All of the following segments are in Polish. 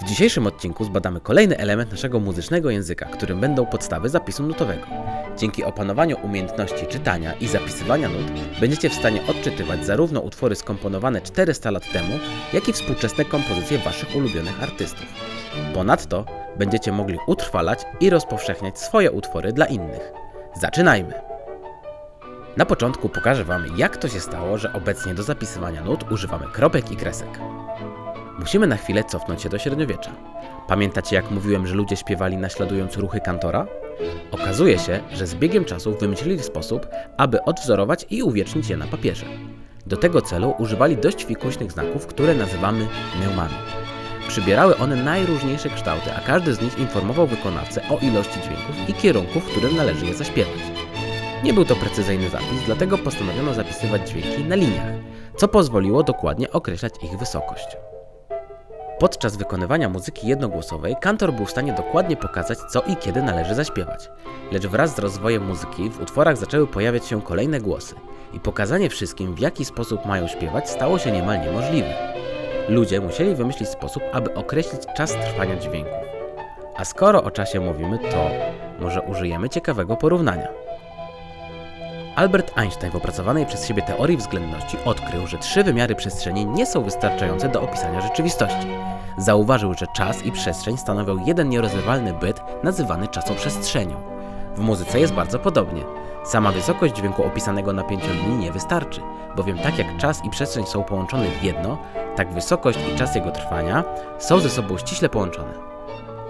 W dzisiejszym odcinku zbadamy kolejny element naszego muzycznego języka, którym będą podstawy zapisu nutowego. Dzięki opanowaniu umiejętności czytania i zapisywania nut będziecie w stanie odczytywać zarówno utwory skomponowane 400 lat temu, jak i współczesne kompozycje waszych ulubionych artystów. Ponadto będziecie mogli utrwalać i rozpowszechniać swoje utwory dla innych. Zaczynajmy! Na początku pokażę Wam, jak to się stało, że obecnie do zapisywania nut używamy kropek i kresek. Musimy na chwilę cofnąć się do średniowiecza. Pamiętacie, jak mówiłem, że ludzie śpiewali naśladując ruchy kantora? Okazuje się, że z biegiem czasu wymyślili sposób, aby odwzorować i uwiecznić je na papierze. Do tego celu używali dość fikuśnych znaków, które nazywamy neumami. Przybierały one najróżniejsze kształty, a każdy z nich informował wykonawcę o ilości dźwięków i kierunku, w którym należy je zaśpiewać. Nie był to precyzyjny zapis, dlatego postanowiono zapisywać dźwięki na liniach, co pozwoliło dokładnie określać ich wysokość. Podczas wykonywania muzyki jednogłosowej kantor był w stanie dokładnie pokazać, co i kiedy należy zaśpiewać. Lecz wraz z rozwojem muzyki w utworach zaczęły pojawiać się kolejne głosy i pokazanie wszystkim, w jaki sposób mają śpiewać, stało się niemal niemożliwe. Ludzie musieli wymyślić sposób, aby określić czas trwania dźwięków. A skoro o czasie mówimy, to może użyjemy ciekawego porównania. Albert Einstein w opracowanej przez siebie teorii względności odkrył, że trzy wymiary przestrzeni nie są wystarczające do opisania rzeczywistości. Zauważył, że czas i przestrzeń stanowią jeden nierozerwalny byt nazywany czasoprzestrzenią. W muzyce jest bardzo podobnie. Sama wysokość dźwięku opisanego na pięciolinii nie wystarczy, bowiem tak jak czas i przestrzeń są połączone w jedno, tak wysokość i czas jego trwania są ze sobą ściśle połączone.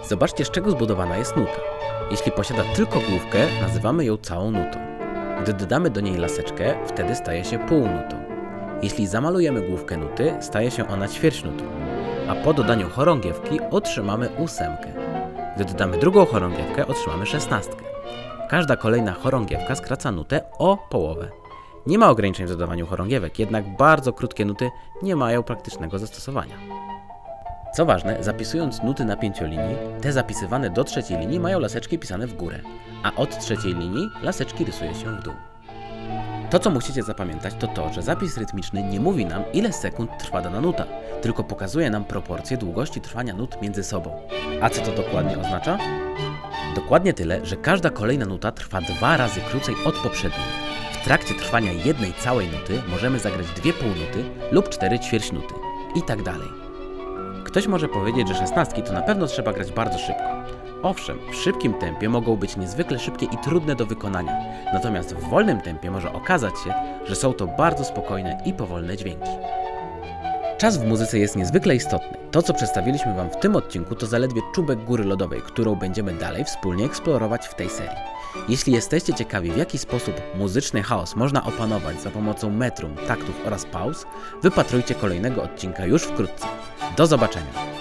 Zobaczcie, z czego zbudowana jest nuta. Jeśli posiada tylko główkę, nazywamy ją całą nutą. Gdy dodamy do niej laseczkę, wtedy staje się półnutą. Jeśli zamalujemy główkę nuty, staje się ona ćwierćnutą, a po dodaniu chorągiewki otrzymamy ósemkę. Gdy dodamy drugą chorągiewkę, otrzymamy szesnastkę. Każda kolejna chorągiewka skraca nutę o połowę. Nie ma ograniczeń w dodawaniu chorągiewek, jednak bardzo krótkie nuty nie mają praktycznego zastosowania. Co ważne, zapisując nuty na pięciolinii, te zapisywane do trzeciej linii mają laseczki pisane w górę, a od trzeciej linii laseczki rysuje się w dół. To, co musicie zapamiętać, to to, że zapis rytmiczny nie mówi nam, ile sekund trwa dana nuta, tylko pokazuje nam proporcje długości trwania nut między sobą. A co to dokładnie oznacza? Dokładnie tyle, że każda kolejna nuta trwa dwa razy krócej od poprzedniej. W trakcie trwania jednej całej nuty możemy zagrać dwie półnuty lub cztery ćwierćnuty i tak dalej. Ktoś może powiedzieć, że szesnastki to na pewno trzeba grać bardzo szybko. Owszem, w szybkim tempie mogą być niezwykle szybkie i trudne do wykonania, natomiast w wolnym tempie może okazać się, że są to bardzo spokojne i powolne dźwięki. Czas w muzyce jest niezwykle istotny. To, co przedstawiliśmy Wam w tym odcinku, to zaledwie czubek góry lodowej, którą będziemy dalej wspólnie eksplorować w tej serii. Jeśli jesteście ciekawi, w jaki sposób muzyczny chaos można opanować za pomocą metrum, taktów oraz pauz, wypatrujcie kolejnego odcinka już wkrótce. Do zobaczenia!